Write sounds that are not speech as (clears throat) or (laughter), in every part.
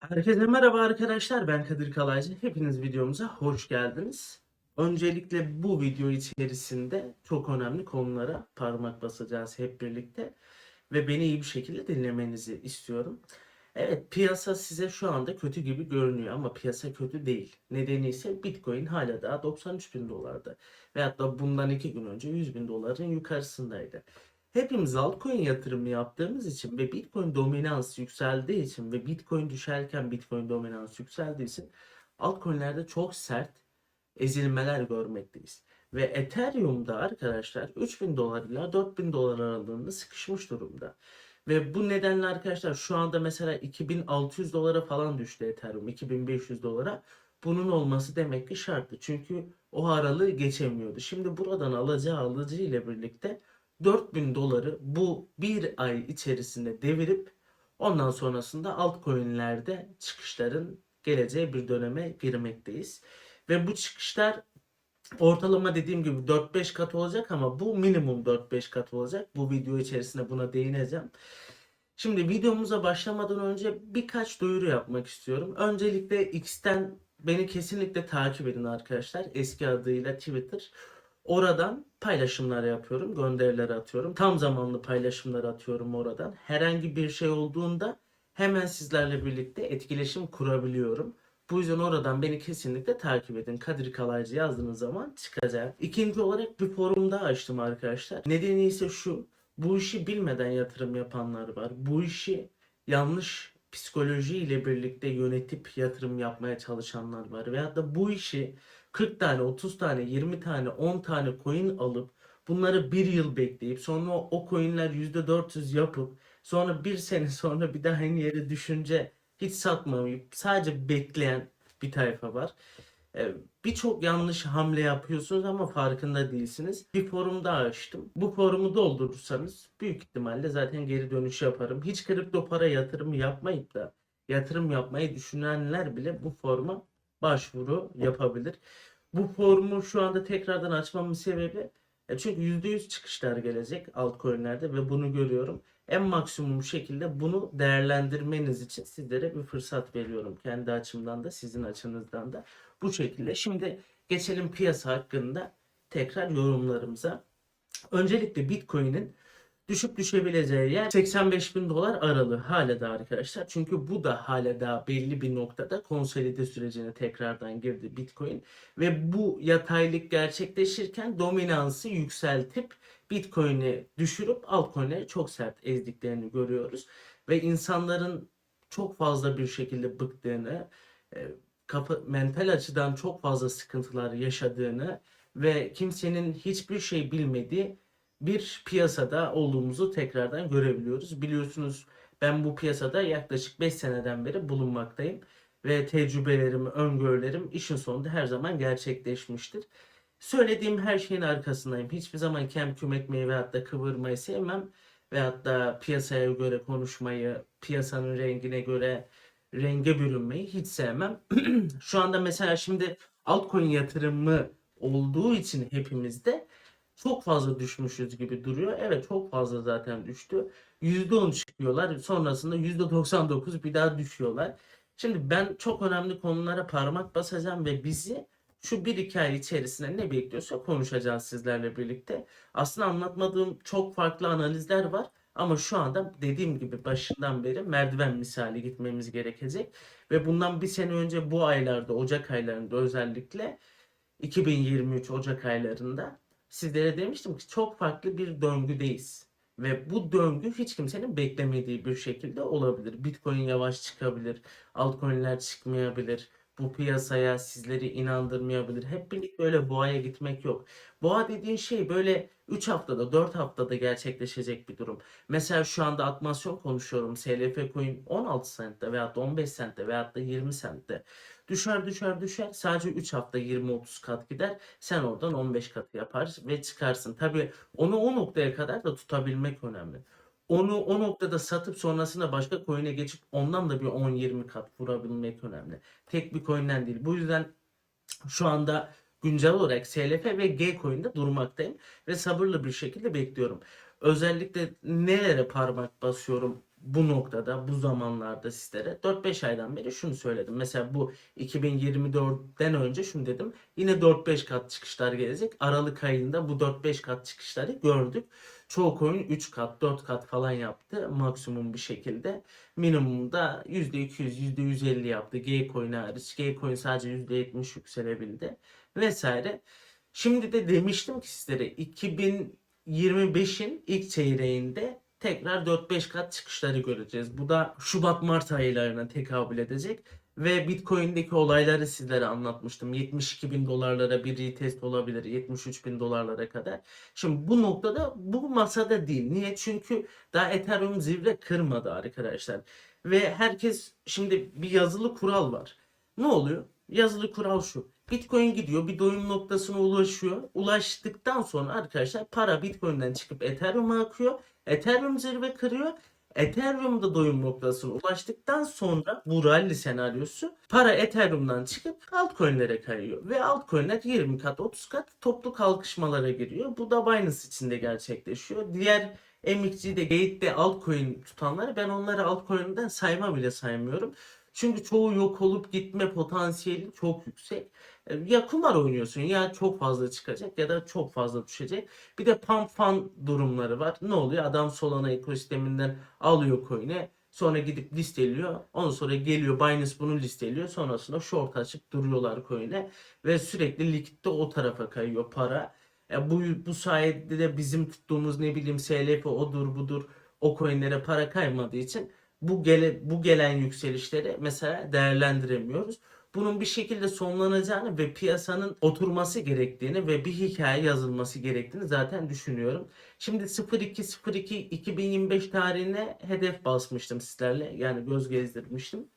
Herkese merhaba arkadaşlar. Ben Kadir Kalaycı. Hepiniz videomuza hoş geldiniz. Öncelikle bu video içerisinde çok önemli konulara parmak basacağız hep birlikte ve beni iyi bir şekilde dinlemenizi istiyorum. Evet, piyasa size şu anda kötü gibi görünüyor ama piyasa kötü değil. Nedeni ise Bitcoin hala daha 93 bin dolarda veyahut da bundan iki gün önce 100 bin doların yukarısındaydı. Hepimiz altcoin yatırımı yaptığımız için ve Bitcoin dominans yükseldiği için ve Bitcoin düşerken Bitcoin dominans yükseldiği için altcoin'lerde çok sert ezilmeler görmekteyiz. Ve Ethereum'da arkadaşlar 3000 dolar ile 4000 dolar aralığında sıkışmış durumda. Ve bu nedenle arkadaşlar şu anda mesela 2600 dolara falan düştü Ethereum. 2500 dolara. Bunun olması demek ki şartlı. Çünkü o aralığı geçemiyordu. Şimdi buradan alacağı alıcı ile birlikte 4000 doları bu bir ay içerisinde devirip ondan sonrasında altcoin'lerde çıkışların geleceği bir döneme girmekteyiz. Ve bu çıkışlar ortalama dediğim gibi 4-5 kat olacak ama bu minimum 4-5 kat olacak. Bu video içerisinde buna değineceğim. Şimdi videomuza başlamadan önce birkaç duyuru yapmak istiyorum. Öncelikle X'ten beni kesinlikle takip edin arkadaşlar. Eski adıyla Twitter. Oradan paylaşımlar yapıyorum, gönderiler atıyorum. Tam zamanlı paylaşımlar atıyorum oradan. Herhangi bir şey olduğunda hemen sizlerle birlikte etkileşim kurabiliyorum. Bu yüzden oradan beni kesinlikle takip edin. Kadir Kalaycı yazdığınız zaman çıkacak. İkinci olarak bir forum daha açtım arkadaşlar. Nedeni ise şu. Bu işi bilmeden yatırım yapanlar var. Bu işi yanlış psikoloji ile birlikte yönetip yatırım yapmaya çalışanlar var. Veyahut da bu işi 40 tane, 30 tane, 20 tane, 10 tane coin alıp bunları bir yıl bekleyip sonra o coinler %400 yapıp sonra bir sene (laughs) sonra bir daha aynı yere düşünce hiç satmayıp sadece bekleyen bir tayfa var. Ee, Birçok yanlış hamle yapıyorsunuz ama farkında değilsiniz. Bir forum daha açtım. Bu forumu doldurursanız büyük ihtimalle zaten geri dönüş yaparım. Hiç kripto para yatırımı yapmayıp da yatırım yapmayı düşünenler bile bu forma başvuru yapabilir. Bu forumu şu anda tekrardan açmamın sebebi e, çünkü %100 çıkışlar gelecek altcoin'lerde ve bunu görüyorum. En maksimum şekilde bunu değerlendirmeniz için sizlere bir fırsat veriyorum. Kendi açımdan da sizin açınızdan da bu şekilde. Şimdi geçelim piyasa hakkında tekrar yorumlarımıza. Öncelikle Bitcoin'in düşüp düşebileceği yer 85 bin dolar aralığı hala da arkadaşlar. Çünkü bu da hala da belli bir noktada konsolide sürecine tekrardan girdi Bitcoin. Ve bu yataylık gerçekleşirken dominansı yükseltip Bitcoin'i düşürüp altcoin'leri çok sert ezdiklerini görüyoruz. Ve insanların çok fazla bir şekilde bıktığını, e, kafa, mental açıdan çok fazla sıkıntılar yaşadığını ve kimsenin hiçbir şey bilmediği bir piyasada olduğumuzu tekrardan görebiliyoruz. Biliyorsunuz ben bu piyasada yaklaşık 5 seneden beri bulunmaktayım ve tecrübelerim, öngörülerim işin sonunda her zaman gerçekleşmiştir. Söylediğim her şeyin arkasındayım. Hiçbir zaman kem küm etmeyi veyahut da kıvırmayı sevmem. Veyahut da piyasaya göre konuşmayı, piyasanın rengine göre renge bürünmeyi hiç sevmem. (clears throat) Şu anda mesela şimdi altcoin yatırımı olduğu için hepimizde çok fazla düşmüşüz gibi duruyor. Evet çok fazla zaten düştü. %10 çıkıyorlar. Sonrasında %99 bir daha düşüyorlar. Şimdi ben çok önemli konulara parmak basacağım ve bizi şu 1-2 ay içerisinde ne bekliyorsa konuşacağız sizlerle birlikte. Aslında anlatmadığım çok farklı analizler var. Ama şu anda dediğim gibi başından beri merdiven misali gitmemiz gerekecek. Ve bundan bir sene önce bu aylarda, Ocak aylarında özellikle 2023 Ocak aylarında sizlere demiştim ki çok farklı bir döngüdeyiz. Ve bu döngü hiç kimsenin beklemediği bir şekilde olabilir. Bitcoin yavaş çıkabilir, altcoin'ler çıkmayabilir. Bu piyasaya sizleri inandırmayabilir. Hep birlikte öyle boğaya gitmek yok. Boğa dediğin şey böyle 3 haftada 4 haftada gerçekleşecek bir durum. Mesela şu anda atmasyon konuşuyorum. SLF coin 16 sentte veyahut da 15 sentte veyahut da 20 sentte. Düşer düşer düşer. Sadece 3 hafta 20-30 kat gider. Sen oradan 15 katı yapar ve çıkarsın. Tabii onu o noktaya kadar da tutabilmek önemli. Onu o noktada satıp sonrasında başka coin'e geçip ondan da bir 10-20 kat vurabilmek önemli. Tek bir coin'den değil. Bu yüzden şu anda güncel olarak SLF ve G coin'de durmaktayım ve sabırlı bir şekilde bekliyorum. Özellikle nelere parmak basıyorum bu noktada, bu zamanlarda sizlere 4-5 aydan beri şunu söyledim. Mesela bu 2024'den önce şunu dedim. Yine 4-5 kat çıkışlar gelecek. Aralık ayında bu 4-5 kat çıkışları gördük. Çoğu coin 3 kat, 4 kat falan yaptı maksimum bir şekilde. Minimumda %200, %150 yaptı. Gcoin hariç. Gcoin sadece %70 yükselebildi vesaire. Şimdi de demiştim ki sizlere 2025'in ilk çeyreğinde tekrar 4-5 kat çıkışları göreceğiz. Bu da Şubat-Mart aylarına tekabül edecek. Ve Bitcoin'deki olayları sizlere anlatmıştım. 72 bin dolarlara bir retest olabilir. 73 bin dolarlara kadar. Şimdi bu noktada bu masada değil. Niye? Çünkü daha Ethereum zirve kırmadı arkadaşlar. Ve herkes şimdi bir yazılı kural var. Ne oluyor? Yazılı kural şu. Bitcoin gidiyor bir doyum noktasına ulaşıyor. Ulaştıktan sonra arkadaşlar para Bitcoin'den çıkıp Ethereum'a akıyor. Ethereum zirve kırıyor. Ethereum'da doyum noktasına ulaştıktan sonra bu rally senaryosu para Ethereum'dan çıkıp altcoin'lere kayıyor. Ve altcoin'ler 20 kat 30 kat toplu kalkışmalara giriyor. Bu da Binance içinde gerçekleşiyor. Diğer MXG'de, Gate'de altcoin tutanları ben onları altcoin'den sayma bile saymıyorum. Çünkü çoğu yok olup gitme potansiyeli çok yüksek. Ya kumar oynuyorsun ya çok fazla çıkacak ya da çok fazla düşecek. Bir de pump fund durumları var. Ne oluyor? Adam Solana ekosisteminden alıyor coin'i. Sonra gidip listeliyor. Ondan sonra geliyor Binance bunu listeliyor. Sonrasında short açıp duruyorlar coin'e. Ve sürekli likitte o tarafa kayıyor para. E bu, bu sayede de bizim tuttuğumuz ne bileyim SLF odur budur o coin'lere para kaymadığı için bu gele, bu gelen yükselişleri mesela değerlendiremiyoruz. Bunun bir şekilde sonlanacağını ve piyasanın oturması gerektiğini ve bir hikaye yazılması gerektiğini zaten düşünüyorum. Şimdi 02.02.2025 tarihine hedef basmıştım sizlerle. Yani göz gezdirmiştim.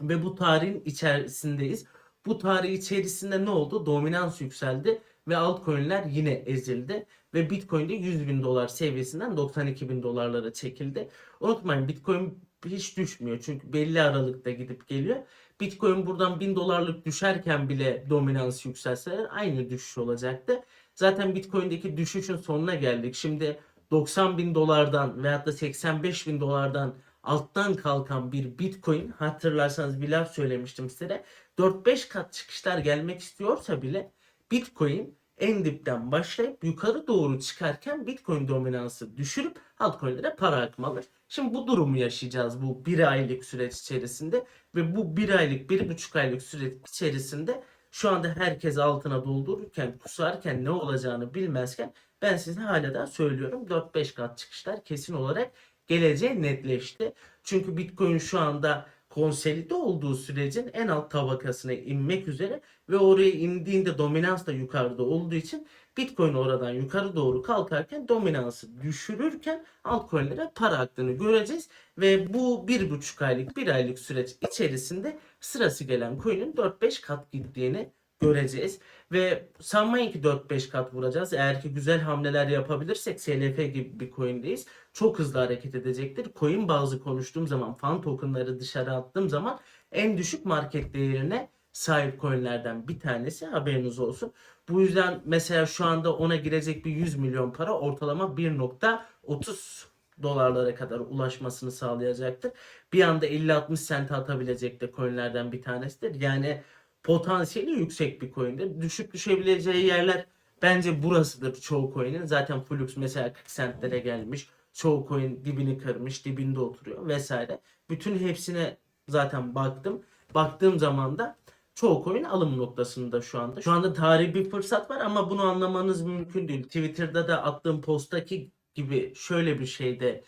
Ve bu tarihin içerisindeyiz. Bu tarih içerisinde ne oldu? Dominans yükseldi ve altcoin'ler yine ezildi. Ve Bitcoin'de 100 bin dolar seviyesinden 92 bin dolarlara çekildi. Unutmayın Bitcoin hiç düşmüyor. Çünkü belli aralıkta gidip geliyor. Bitcoin buradan 1000 dolarlık düşerken bile dominans yükselseler aynı düşüş olacaktı. Zaten Bitcoin'deki düşüşün sonuna geldik. Şimdi 90 bin dolardan veyahut da 85 bin dolardan alttan kalkan bir Bitcoin hatırlarsanız bir laf söylemiştim size. 4-5 kat çıkışlar gelmek istiyorsa bile Bitcoin en dipten başlayıp yukarı doğru çıkarken Bitcoin dominansı düşürüp altcoin'lere para akmalı. Şimdi bu durumu yaşayacağız bu bir aylık süreç içerisinde ve bu bir aylık, bir buçuk aylık süreç içerisinde şu anda herkes altına doldururken, kusarken ne olacağını bilmezken ben size hala da söylüyorum 4-5 kat çıkışlar kesin olarak geleceği netleşti. Çünkü Bitcoin şu anda konsolide olduğu sürecin en alt tabakasına inmek üzere ve oraya indiğinde dominans da yukarıda olduğu için Bitcoin oradan yukarı doğru kalkarken dominansı düşürürken altcoin'lere para aktığını göreceğiz. Ve bu bir buçuk aylık bir aylık süreç içerisinde sırası gelen coin'in 4-5 kat gittiğini göreceğiz. Ve sanmayın ki 4-5 kat vuracağız. Eğer ki güzel hamleler yapabilirsek SLF gibi bir coin'deyiz. Çok hızlı hareket edecektir. Coin bazı konuştuğum zaman fan tokenları dışarı attığım zaman en düşük market değerine sahip coinlerden bir tanesi haberiniz olsun. Bu yüzden mesela şu anda ona girecek bir 100 milyon para ortalama 1.30 dolarlara kadar ulaşmasını sağlayacaktır. Bir anda 50-60 sent atabilecek de coinlerden bir tanesidir. Yani potansiyeli yüksek bir coin'dir. Düşüp düşebileceği yerler bence burasıdır çoğu coin'in. Zaten Flux mesela 40 centlere gelmiş. Çoğu coin dibini kırmış, dibinde oturuyor vesaire. Bütün hepsine zaten baktım. Baktığım zaman da çoğu coin alım noktasında şu anda. Şu anda tarihi bir fırsat var ama bunu anlamanız mümkün değil. Twitter'da da attığım posttaki gibi şöyle bir şeyde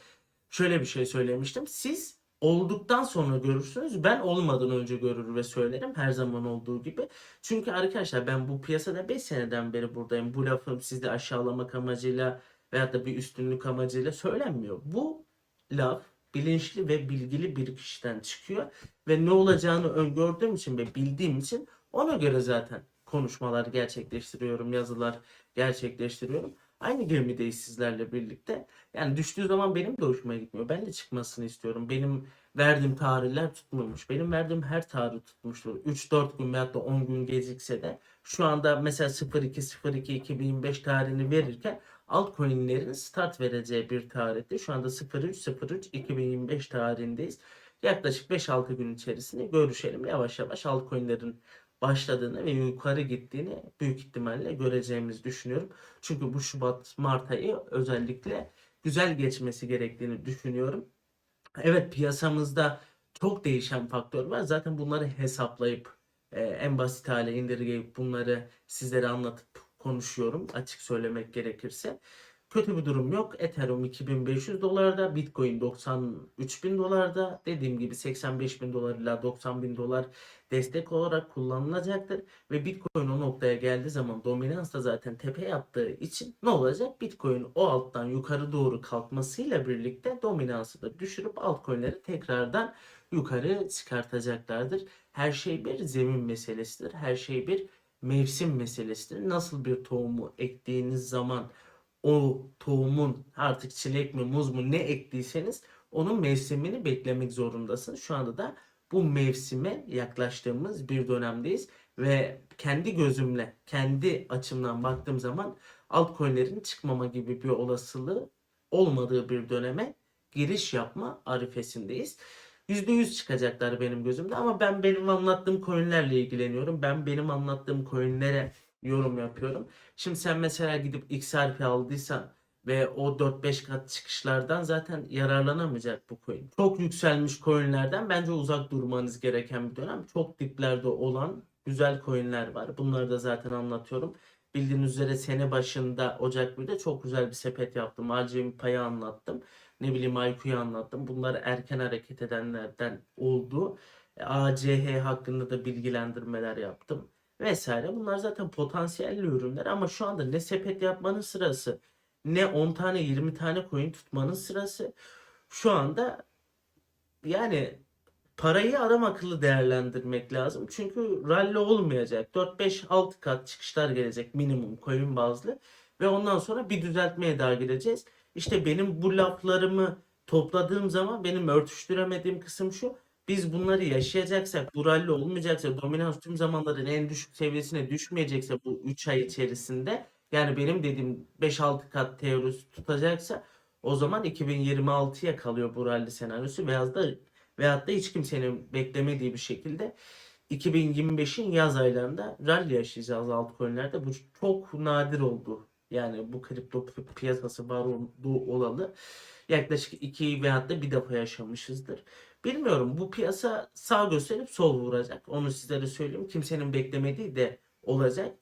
şöyle bir şey söylemiştim. Siz olduktan sonra görürsünüz. Ben olmadan önce görür ve söylerim her zaman olduğu gibi. Çünkü arkadaşlar ben bu piyasada 5 seneden beri buradayım. Bu lafım sizde aşağılamak amacıyla veyahut da bir üstünlük amacıyla söylenmiyor. Bu laf bilinçli ve bilgili bir kişiden çıkıyor ve ne olacağını öngördüğüm için ve bildiğim için ona göre zaten konuşmalar gerçekleştiriyorum, yazılar gerçekleştiriyorum. Aynı gemideyiz sizlerle birlikte. Yani düştüğü zaman benim de hoşuma gitmiyor. Ben de çıkmasını istiyorum. Benim verdiğim tarihler tutmamış. Benim verdiğim her tarih tutmuştur. 3-4 gün veyahut da 10 gün gecikse de şu anda mesela 02.02.2025 tarihini verirken altcoin'lerin start vereceği bir tarihte. Şu anda 03.03.2025 tarihindeyiz. Yaklaşık 5-6 gün içerisinde görüşelim. Yavaş yavaş altcoin'lerin başladığını ve yukarı gittiğini büyük ihtimalle göreceğimizi düşünüyorum. Çünkü bu Şubat Mart ayı özellikle güzel geçmesi gerektiğini düşünüyorum. Evet piyasamızda çok değişen faktör var. Zaten bunları hesaplayıp e, en basit hale indirgeyip bunları sizlere anlatıp konuşuyorum açık söylemek gerekirse. Kötü bir durum yok. Ethereum 2500 dolarda, Bitcoin 93 bin dolarda, dediğim gibi 85 bin dolar ila 90 bin dolar destek olarak kullanılacaktır. Ve Bitcoin o noktaya geldiği zaman dominans da zaten tepe yaptığı için ne olacak? Bitcoin o alttan yukarı doğru kalkmasıyla birlikte dominansı da düşürüp altcoin'leri tekrardan yukarı çıkartacaklardır. Her şey bir zemin meselesidir. Her şey bir mevsim meselesidir. Nasıl bir tohumu ektiğiniz zaman o tohumun artık çilek mi muz mu ne ektiyseniz onun mevsimini beklemek zorundasınız. Şu anda da bu mevsime yaklaştığımız bir dönemdeyiz ve kendi gözümle, kendi açımdan baktığım zaman altcoin'lerin çıkmama gibi bir olasılığı olmadığı bir döneme giriş yapma arifesindeyiz. %100 çıkacaklar benim gözümde ama ben benim anlattığım coinlerle ilgileniyorum. Ben benim anlattığım coinlere yorum yapıyorum. Şimdi sen mesela gidip XRP aldıysan ve o 4-5 kat çıkışlardan zaten yararlanamayacak bu coin. Çok yükselmiş coinlerden bence uzak durmanız gereken bir dönem. Çok diplerde olan güzel coinler var. Bunları da zaten anlatıyorum. Bildiğiniz üzere sene başında Ocak 1'de çok güzel bir sepet yaptım. Acemi payı anlattım. Ne bileyim IQ'yu anlattım. Bunlar erken hareket edenlerden oldu. E, ACH hakkında da bilgilendirmeler yaptım vesaire. Bunlar zaten potansiyelli ürünler ama şu anda ne sepet yapmanın sırası ne 10 tane 20 tane coin tutmanın sırası. Şu anda yani parayı adam akıllı değerlendirmek lazım. Çünkü rally olmayacak. 4-5-6 kat çıkışlar gelecek minimum coin bazlı. Ve ondan sonra bir düzeltmeye daha gideceğiz. İşte benim bu laflarımı topladığım zaman benim örtüştüremediğim kısım şu. Biz bunları yaşayacaksak, bu rally olmayacaksa, dominans tüm zamanların en düşük seviyesine düşmeyecekse bu 3 ay içerisinde yani benim dediğim 5-6 kat teorisi tutacaksa o zaman 2026'ya kalıyor bu rally senaryosu veyahut da, veyahut da hiç kimsenin beklemediği bir şekilde 2025'in yaz aylarında rally yaşayacağız altcoin'lerde. Bu çok nadir oldu. Yani bu kripto piyasası var olduğu olalı. Yaklaşık iki veyahut da bir defa yaşamışızdır. Bilmiyorum bu piyasa sağ gösterip sol vuracak. Onu sizlere söyleyeyim. Kimsenin beklemediği de olacak.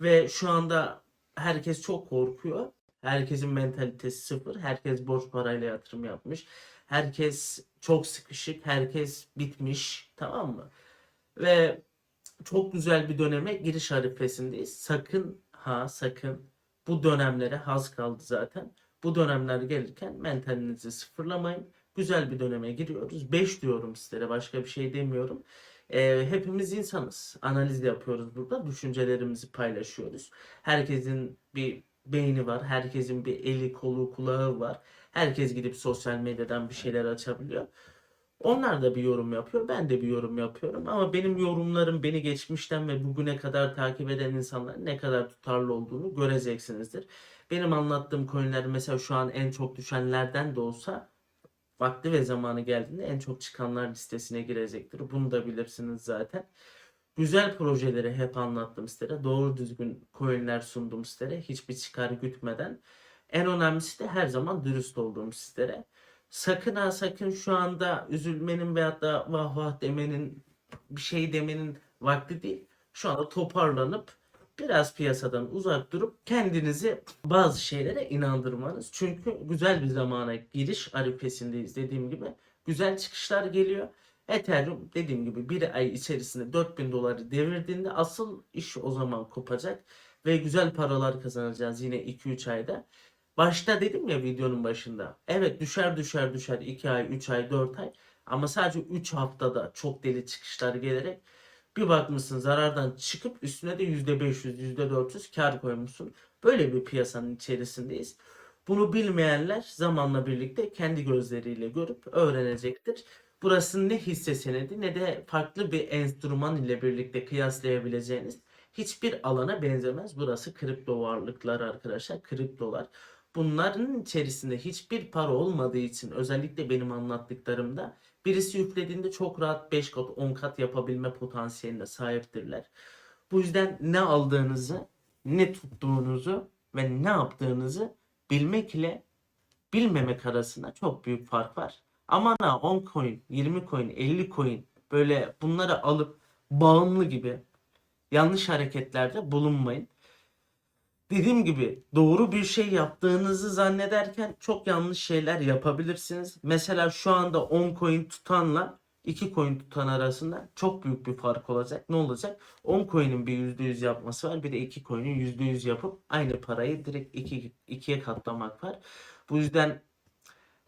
Ve şu anda herkes çok korkuyor. Herkesin mentalitesi sıfır. Herkes borç parayla yatırım yapmış. Herkes çok sıkışık. Herkes bitmiş. Tamam mı? Ve çok güzel bir döneme giriş harifesindeyiz. Sakın ha sakın bu dönemlere haz kaldı zaten. Bu dönemler gelirken mentalinizi sıfırlamayın. Güzel bir döneme giriyoruz. 5 diyorum sizlere başka bir şey demiyorum. Ee, hepimiz insanız. Analiz yapıyoruz burada. Düşüncelerimizi paylaşıyoruz. Herkesin bir beyni var. Herkesin bir eli, kolu, kulağı var. Herkes gidip sosyal medyadan bir şeyler açabiliyor. Onlar da bir yorum yapıyor. Ben de bir yorum yapıyorum. Ama benim yorumlarım beni geçmişten ve bugüne kadar takip eden insanlar ne kadar tutarlı olduğunu göreceksinizdir. Benim anlattığım coinler mesela şu an en çok düşenlerden de olsa vakti ve zamanı geldiğinde en çok çıkanlar listesine girecektir. Bunu da bilirsiniz zaten. Güzel projeleri hep anlattım sizlere. Doğru düzgün coinler sundum sizlere. Hiçbir çıkar gütmeden. En önemlisi de her zaman dürüst olduğum sizlere. Sakın ha sakın şu anda üzülmenin veyahut da vah vah demenin bir şey demenin vakti değil. Şu anda toparlanıp biraz piyasadan uzak durup kendinizi bazı şeylere inandırmanız. Çünkü güzel bir zamana giriş arifesindeyiz dediğim gibi. Güzel çıkışlar geliyor. Ethereum dediğim gibi bir ay içerisinde 4000 doları devirdiğinde asıl iş o zaman kopacak. Ve güzel paralar kazanacağız yine 2-3 ayda. Başta dedim ya videonun başında. Evet düşer düşer düşer 2 ay, 3 ay, 4 ay. Ama sadece 3 haftada çok deli çıkışlar gelerek bir bakmışsın zarardan çıkıp üstüne de %500, %400 kar koymuşsun. Böyle bir piyasanın içerisindeyiz. Bunu bilmeyenler zamanla birlikte kendi gözleriyle görüp öğrenecektir. Burası ne hisse senedi ne de farklı bir enstrüman ile birlikte kıyaslayabileceğiniz hiçbir alana benzemez. Burası kripto varlıklar arkadaşlar. Kriptolar. Bunların içerisinde hiçbir para olmadığı için özellikle benim anlattıklarımda birisi üflediğinde çok rahat 5 kat 10 kat yapabilme potansiyeline sahiptirler. Bu yüzden ne aldığınızı, ne tuttuğunuzu ve ne yaptığınızı bilmek ile bilmemek arasında çok büyük fark var. Aman ha 10 coin, 20 coin, 50 coin böyle bunları alıp bağımlı gibi yanlış hareketlerde bulunmayın. Dediğim gibi doğru bir şey yaptığınızı zannederken çok yanlış şeyler yapabilirsiniz. Mesela şu anda 10 coin tutanla 2 coin tutan arasında çok büyük bir fark olacak. Ne olacak? 10 coin'in bir %100 yapması var. Bir de 2 coin'in %100 yapıp aynı parayı direkt 2 ikiye katlamak var. Bu yüzden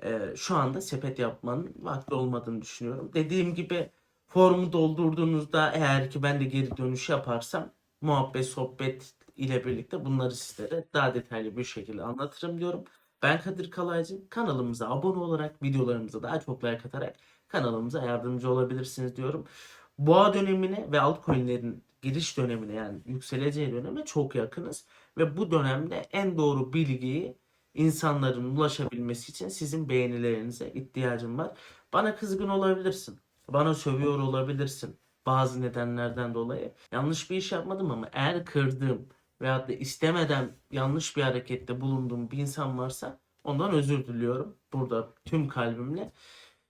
e, şu anda sepet yapmanın vakti olmadığını düşünüyorum. Dediğim gibi formu doldurduğunuzda eğer ki ben de geri dönüş yaparsam muhabbet sohbet ile birlikte bunları sizlere daha detaylı bir şekilde anlatırım diyorum. Ben Kadir Kalaycı. Kanalımıza abone olarak videolarımıza daha çok like atarak kanalımıza yardımcı olabilirsiniz diyorum. Boğa dönemine ve altcoin'lerin giriş dönemine yani yükseleceği döneme çok yakınız. Ve bu dönemde en doğru bilgiyi insanların ulaşabilmesi için sizin beğenilerinize ihtiyacım var. Bana kızgın olabilirsin. Bana sövüyor olabilirsin. Bazı nedenlerden dolayı. Yanlış bir iş yapmadım ama eğer kırdığım veyahut da istemeden yanlış bir harekette bulunduğum bir insan varsa ondan özür diliyorum. Burada tüm kalbimle.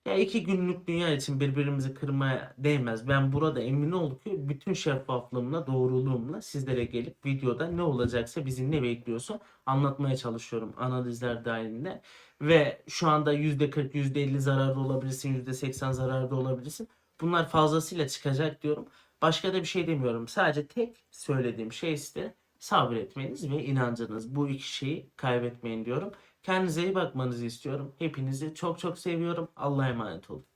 Ya iki günlük dünya için birbirimizi kırmaya değmez. Ben burada emin ol ki bütün şeffaflığımla, doğruluğumla sizlere gelip videoda ne olacaksa bizi ne bekliyorsa anlatmaya çalışıyorum analizler dahilinde. Ve şu anda %40, %50 zararda olabilirsin, %80 zararda olabilirsin. Bunlar fazlasıyla çıkacak diyorum. Başka da bir şey demiyorum. Sadece tek söylediğim şey size sabretmeniz ve inancınız. Bu iki şeyi kaybetmeyin diyorum. Kendinize iyi bakmanızı istiyorum. Hepinizi çok çok seviyorum. Allah'a emanet olun.